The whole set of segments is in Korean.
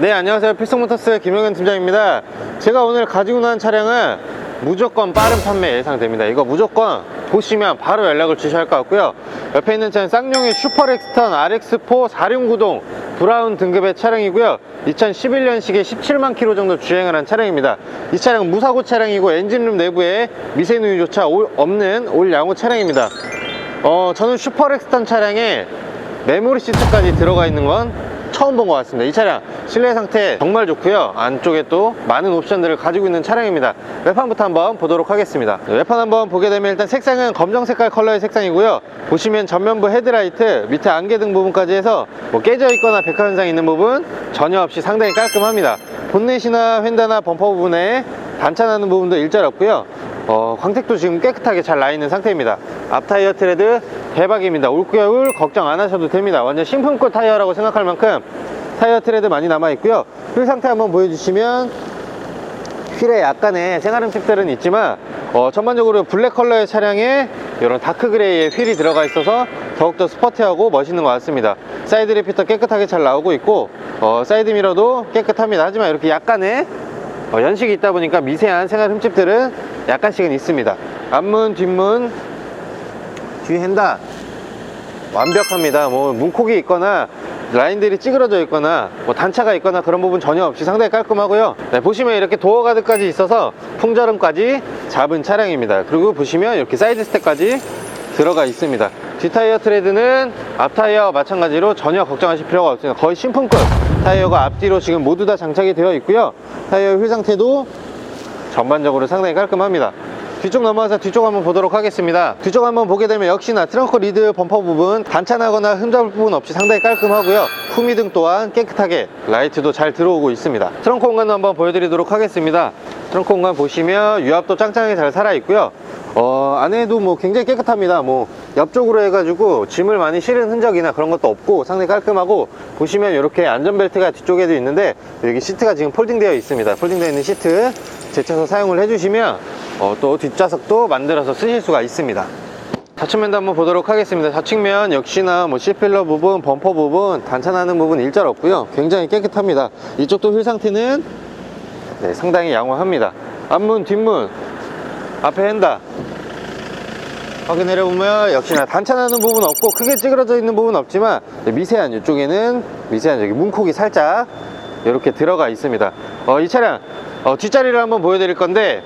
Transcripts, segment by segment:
네 안녕하세요. 필승모터스 김영현 팀장입니다. 제가 오늘 가지고 나온 차량은 무조건 빠른 판매 예상됩니다. 이거 무조건 보시면 바로 연락을 주셔야 할 것 같고요. 옆에 있는 차는 쌍용의 슈퍼렉스턴 RX4 4륜구동 브라운 등급의 차량이고요. 2011년식에 17만 킬로 정도 주행을 한 차량입니다. 이 차량은 무사고 차량이고 엔진룸 내부에 미세누유조차 올- 없는 올 양호 차량입니다. 어, 저는 슈퍼렉스턴 차량에 메모리 시트까지 들어가 있는 건 처음 본 것 같습니다. 이 차량 실내 상태 정말 좋고요. 안쪽에 또 많은 옵션들을 가지고 있는 차량입니다. 외판부터 한번 보도록 하겠습니다. 네, 외판 한번 보게 되면 일단 색상은 검정 색깔 컬러의 색상이고요. 보시면 전면부 헤드라이트, 밑에 안개등 부분까지 해서 뭐 깨져 있거나 백화 현상 있는 부분 전혀 없이 상당히 깔끔합니다. 본넷이나 휀다나 범퍼 부분에 단차나는 부분도 일절 없고요. 어, 광택도 지금 깨끗하게 잘 나 있는 상태입니다. 앞 타이어 트레드 대박입니다. 올겨울 걱정 안 하셔도 됩니다. 완전 신품급 타이어라고 생각할 만큼 타이어 트레드 많이 남아 있고요. 휠 상태 한번 보여주시면 휠에 약간의 생활음식들은 있지만 어, 전반적으로 블랙 컬러의 차량에 이런 다크 그레이의 휠이 들어가 있어서 더욱더 스포티하고 멋있는 것 같습니다. 사이드 리피터 깨끗하게 잘 나오고 있고 어, 사이드 미러도 깨끗합니다. 하지만 이렇게 약간의 어, 연식이 있다 보니까 미세한 생활 흠집들은 약간씩은 있습니다. 앞문, 뒷문, 뒤 핸다 완벽합니다. 뭐 문콕이 있거나 라인들이 찌그러져 있거나 뭐 단차가 있거나 그런 부분 전혀 없이 상당히 깔끔하고요. 네, 보시면 이렇게 도어 가드까지 있어서 풍절음까지 잡은 차량입니다. 그리고 보시면 이렇게 사이드 스텝까지 들어가 있습니다. 뒷타이어 트레드는 앞타이어 마찬가지로 전혀 걱정하실 필요가 없습니다. 거의 신품급 타이어가 앞뒤로 지금 모두 다 장착이 되어 있고요. 타이어 휠 상태도 전반적으로 상당히 깔끔합니다. 뒤쪽 넘어와서 뒤쪽 한번 보도록 하겠습니다. 뒤쪽 한번 보게 되면 역시나 트렁크 리드 범퍼 부분 단차나거나 흠잡을 부분 없이 상당히 깔끔하고요. 후미등 또한 깨끗하게 라이트도 잘 들어오고 있습니다. 트렁크 공간도 한번 보여드리도록 하겠습니다. 트렁크 공간 보시면 유압도 짱짱하게 잘 살아있고요. 어, 안에도 뭐 굉장히 깨끗합니다. 뭐 옆쪽으로 해가지고 짐을 많이 실은 흔적이나 그런 것도 없고 상당히 깔끔하고 보시면 이렇게 안전벨트가 뒤쪽에도 있는데 여기 시트가 지금 폴딩되어 있습니다. 폴딩되어 있는 시트 제쳐서 사용을 해주시면 어, 또 뒷좌석도 만들어서 쓰실 수가 있습니다. 좌측면도 한번 보도록 하겠습니다. 좌측면 역시나 뭐 C필러 부분, 범퍼 부분, 단차나는 부분 일절 없고요. 굉장히 깨끗합니다. 이쪽도 휠 상태는 네, 상당히 양호합니다. 앞문, 뒷문, 앞에 핸다 확인 내려보면 역시나 단차나는 부분 없고 크게 찌그러져 있는 부분 없지만 미세한 이쪽에는 미세한 여기 문콕이 살짝 이렇게 들어가 있습니다. 어, 이 차량 어, 뒷자리를 한번 보여드릴 건데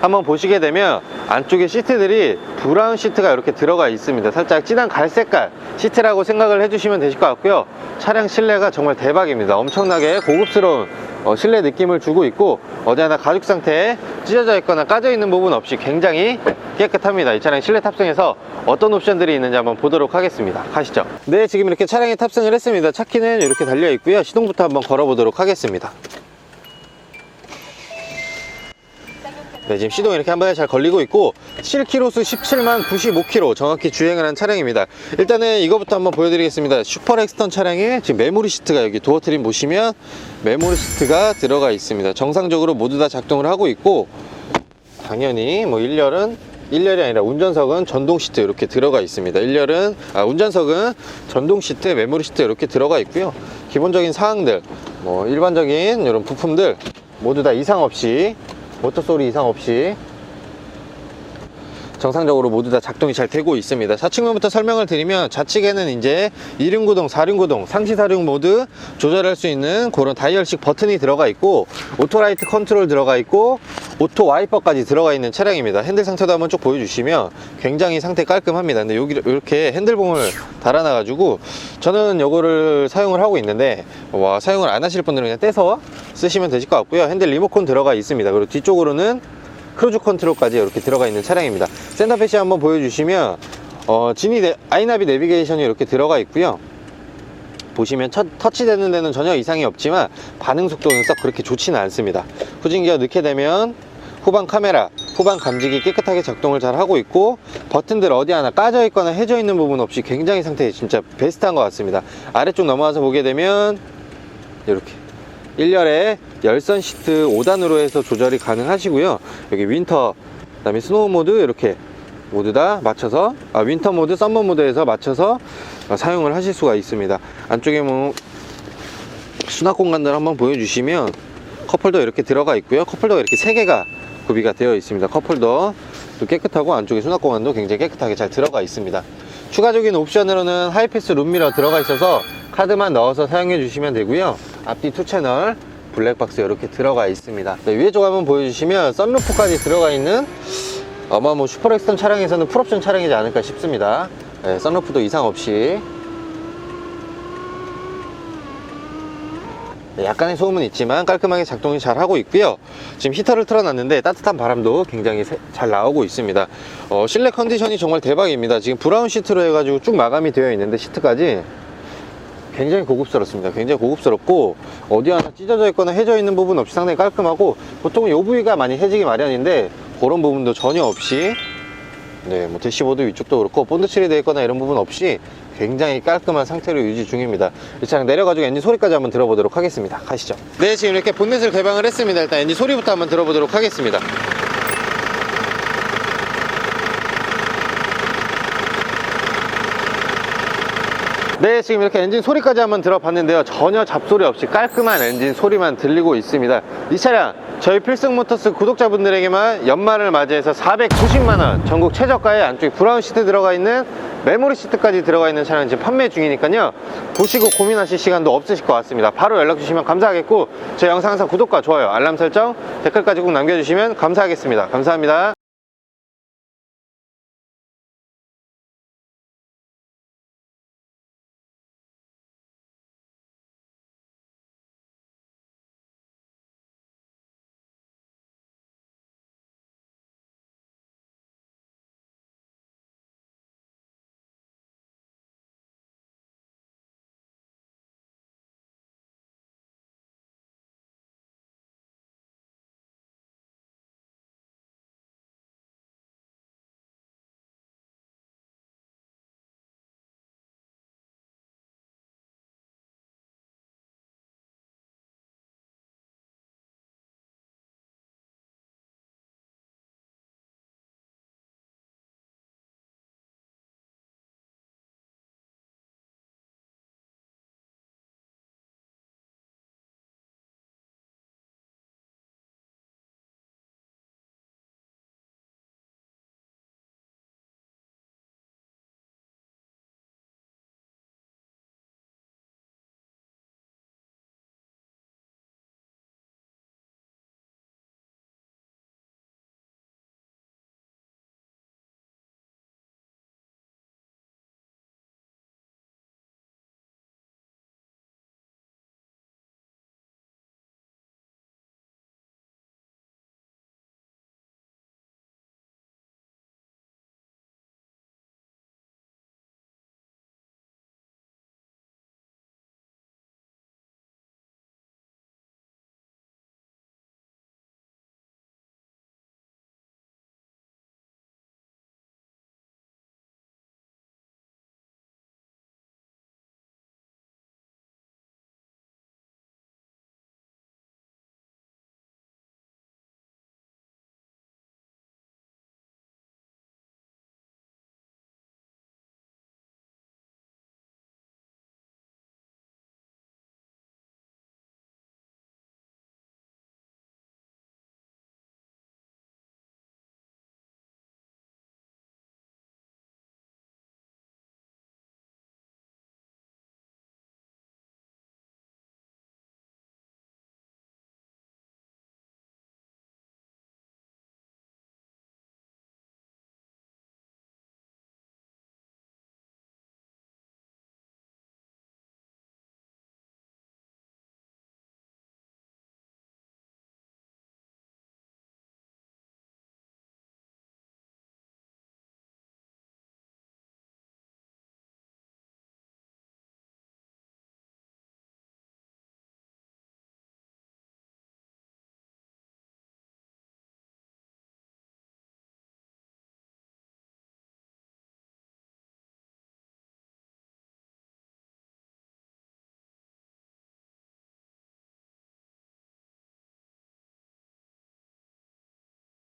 한번 보시게 되면 안쪽에 시트들이 브라운 시트가 이렇게 들어가 있습니다. 살짝 진한 갈색깔 시트라고 생각을 해주시면 되실 것 같고요. 차량 실내가 정말 대박입니다. 엄청나게 고급스러운 어, 실내 느낌을 주고 있고 어디 하나 가죽 상태에 찢어져 있거나 까져 있는 부분 없이 굉장히 깨끗합니다. 이 차량 실내 탑승해서 어떤 옵션들이 있는지 한번 보도록 하겠습니다. 가시죠. 네, 지금 이렇게 차량에 탑승을 했습니다. 차키는 이렇게 달려 있고요. 시동부터 한번 걸어 보도록 하겠습니다. 네, 지금 시동 이렇게 한 번에 잘 걸리고 있고 7km수 17만 95km 정확히 주행을 한 차량입니다. 일단은 이거부터 한번 보여드리겠습니다. 슈퍼 렉스턴 차량에 지금 메모리 시트가 여기 도어 트림 보시면 메모리 시트가 들어가 있습니다. 정상적으로 모두 다 작동을 하고 있고 당연히 뭐 1열은 1열이 아니라 운전석은 전동 시트 이렇게 들어가 있습니다. 1열은 아, 운전석은 전동 시트, 메모리 시트 이렇게 들어가 있고요. 기본적인 사항들, 뭐 일반적인 이런 부품들 모두 다 이상 없이 모터 소리 이상 없이 정상적으로 모두 다 작동이 잘 되고 있습니다. 좌측면부터 설명을 드리면 좌측에는 이제 2륜구동, 4륜 구동, 상시 4륜 모드 조절할 수 있는 그런 다이얼식 버튼이 들어가 있고 오토라이트 컨트롤 들어가 있고 오토 와이퍼까지 들어가 있는 차량입니다. 핸들 상태도 한번 쭉 보여주시면 굉장히 상태 깔끔합니다. 근데 여기 이렇게 핸들봉을 달아놔 가지고 저는 이거를 사용을 하고 있는데 와 사용을 안 하실 분들은 그냥 떼서 쓰시면 되실 것 같고요. 핸들 리모컨 들어가 있습니다. 그리고 뒤쪽으로는 크루즈 컨트롤까지 이렇게 들어가 있는 차량입니다. 센터페시 한번 보여주시면 어, 지니 네- 아이나비 내비게이션이 이렇게 들어가 있고요. 보시면 첫, 터치되는 데는 전혀 이상이 없지만 반응 속도는 썩 그렇게 좋지는 않습니다. 후진기어 넣게 되면 후방 카메라, 후방 감지기 깨끗하게 작동을 잘 하고 있고 버튼들 어디 하나 까져 있거나 해져 있는 부분 없이 굉장히 상태 진짜 베스트한 것 같습니다. 아래쪽 넘어와서 보게 되면 이렇게 1열에 열선 시트 5단으로 해서 조절이 가능하시고요. 여기 윈터, 그 다음에 스노우 모드 이렇게 모두 다 맞춰서 아, 윈터 모드, 썸머 모드에서 맞춰서 어, 사용을 하실 수가 있습니다. 안쪽에 뭐 수납 공간들 한번 보여주시면 컵홀더 이렇게 들어가 있고요. 컵홀더가 이렇게 세 개가 구비가 되어 있습니다. 컵홀더 또 깨끗하고 안쪽에 수납 공간도 굉장히 깨끗하게 잘 들어가 있습니다. 추가적인 옵션으로는 하이패스 룸미러 들어가 있어서 카드만 넣어서 사용해 주시면 되고요. 앞뒤 투 채널 블랙박스 이렇게 들어가 있습니다. 네, 위에 쪽 한번 보여주시면 썬루프까지 들어가 있는 아마 뭐 슈퍼렉스턴 차량에서는 풀옵션 차량이지 않을까 싶습니다. 네, 썬루프도 이상 없이 네, 약간의 소음은 있지만 깔끔하게 작동이 잘 하고 있고요. 지금 히터를 틀어놨는데 따뜻한 바람도 굉장히 세- 잘 나오고 있습니다. 어, 실내 컨디션이 정말 대박입니다. 지금 브라운 시트로 해가지고 쭉 마감이 되어 있는데 시트까지 굉장히 고급스럽습니다. 굉장히 고급스럽고 어디 하나 찢어져 있거나 해져 있는 부분 없이 상당히 깔끔하고 보통은 이 부위가 많이 해지기 마련인데 그런 부분도 전혀 없이 네, 뭐 대시보드 위쪽도 그렇고 본드 칠이 되어 있거나 이런 부분 없이 굉장히 깔끔한 상태로 유지 중입니다. 이 차량 내려가지고 엔진 소리까지 한번 들어보도록 하겠습니다. 가시죠. 네, 지금 이렇게 본넷을 개방을 했습니다. 일단 엔진 소리부터 한번 들어보도록 하겠습니다. 네, 지금 이렇게 엔진 소리까지 한번 들어봤는데요. 전혀 잡소리 없이 깔끔한 엔진 소리만 들리고 있습니다. 이 차량 저희 필승모터스 구독자분들에게만 연말을 맞이해서 490만원 전국 최저가에 안쪽에 브라운 시트 들어가 있는 메모리 시트까지 들어가 있는 차량 지금 판매 중이니까요. 보시고 고민하실 시간도 없으실 것 같습니다. 바로 연락 주시면 감사하겠고 제 영상 항상 구독과 좋아요, 알람 설정, 댓글까지 꼭 남겨주시면 감사하겠습니다. 감사합니다.